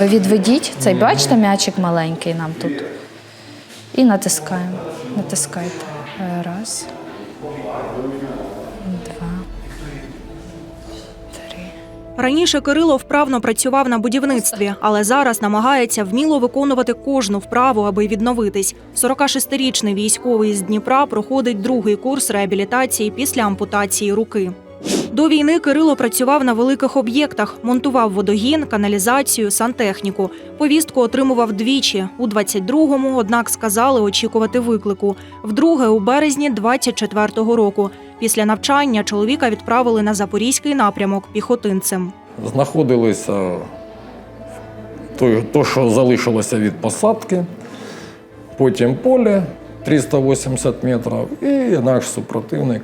Ви відведіть цей, бачите, м'ячик маленький нам тут. І натискаємо. Натискайте. Раз. Два. Раніше Кирило вправно працював на будівництві, але зараз намагається вміло виконувати кожну вправу, аби відновитись. 46-річний військовий з Дніпра проходить другий курс реабілітації після ампутації руки. До війни Кирило працював на великих об'єктах, монтував водогін, каналізацію, сантехніку. Повістку отримував двічі. У 22-му, однак, сказали очікувати виклику. Вдруге, у березні 24-го року. Після навчання чоловіка відправили на запорізький напрямок піхотинцем. Знаходилися то, що залишилося від посадки, потім поле 380 метрів і наш супротивник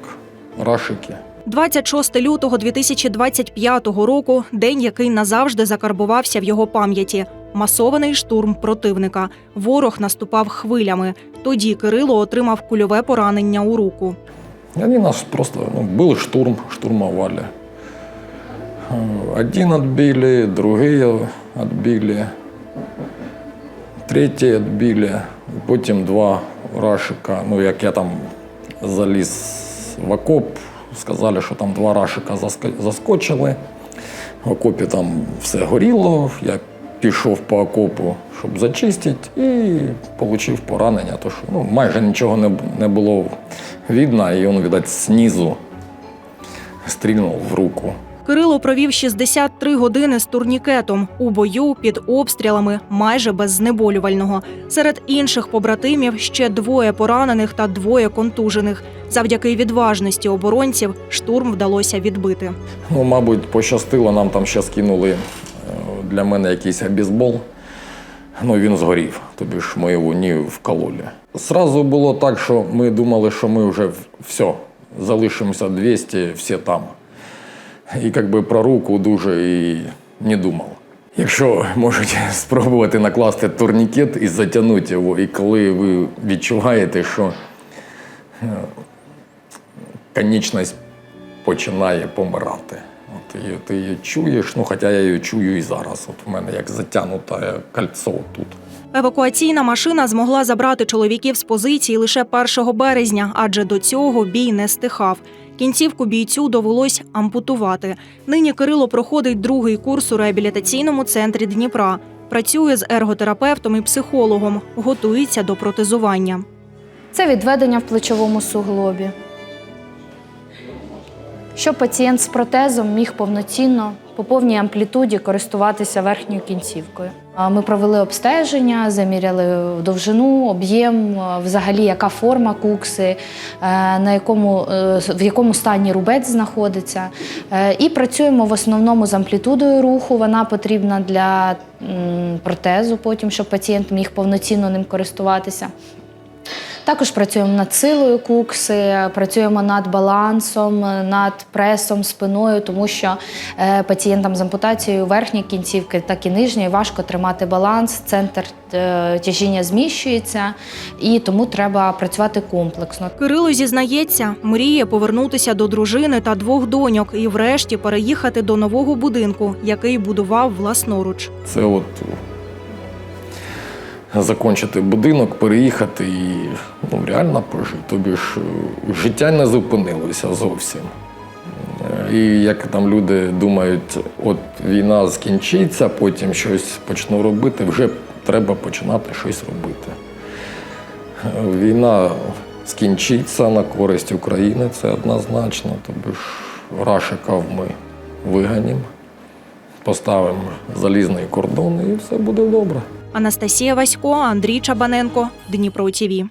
Рашики. 26 лютого 2025 року день, який назавжди закарбувався в його пам'яті. Масований штурм противника. Ворог наступав хвилями. Тоді Кирило отримав кульове поранення у руку. И Они нас просто, ну, был штурм, штурмовали. Э, Один отбили, другие отбили, третій отбили, потім два рашика. Ну, як я там заліз в окоп, сказали, що там два рашика заскочили. В окопі там все горіло. Я пішов по окопу, щоб зачистити, і отримав поранення. То, що, ну, майже нічого не, не було видно, і він, видать, знизу стрільнув в руку. Кирило провів 63 години з турнікетом у бою під обстрілами, майже без знеболювального. Серед інших побратимів ще двоє поранених та двоє контужених. Завдяки відважності оборонців штурм вдалося відбити. Ну, мабуть, пощастило, нам там ще скинули е, для мене якийсь бейсбол. Ну, він згорів, тобі ж ми його не вкололи. Сразу було так, що ми думали, що ми вже все, залишимося 200, всі там. І якби про руку дуже і не думав. Якщо можуть спробувати накласти турнікет і затягнути його, і коли ви відчуваєте, що е, конечність починає помирати. От ти її чуєш, ну хоча я її чую і зараз. От в мене як затягнуте кольцо тут. Евакуаційна машина змогла забрати чоловіків з позиції лише 1 березня, адже до цього бій не стихав. Кінцівку бійцю довелось ампутувати. Нині Кирило проходить другий курс у реабілітаційному центрі Дніпра. Працює з ерготерапевтом і психологом, готується до протезування. Це відведення в плечовому суглобі. Щоб пацієнт з протезом міг повноцінно по повній амплітуді користуватися верхньою кінцівкою. Ми провели обстеження, заміряли довжину, об'єм, взагалі яка форма кукси, е, на якому, е, в якому стані рубець знаходиться. Е, І працюємо в основному з амплітудою руху. Вона потрібна для протезу, потім, щоб пацієнт міг повноцінно ним користуватися. Також працюємо над силою кукси, працюємо над балансом, над пресом, спиною, тому що е, пацієнтам з ампутацією верхньої кінцівки, так і нижньої важко тримати баланс, центр е, тяжіння зміщується, і тому треба працювати комплексно. Кирило зізнається, мріє повернутися до дружини та двох доньок і, врешті, переїхати до нового будинку, який будував власноруч. Це от закінчити будинок, переїхати і ну, реально пожити. Тобі ж е, життя не зупинилося зовсім. Е, І як там люди думають, от війна скінчиться, потім щось почну робити, вже треба починати щось робити. Е, Війна скінчиться на користь України, це однозначно. Тобі ж Рашиків ми виганім, поставимо залізний кордон і все буде добре. Анастасія Васько, Андрій Чабаненко, Дніпро ТІВІ.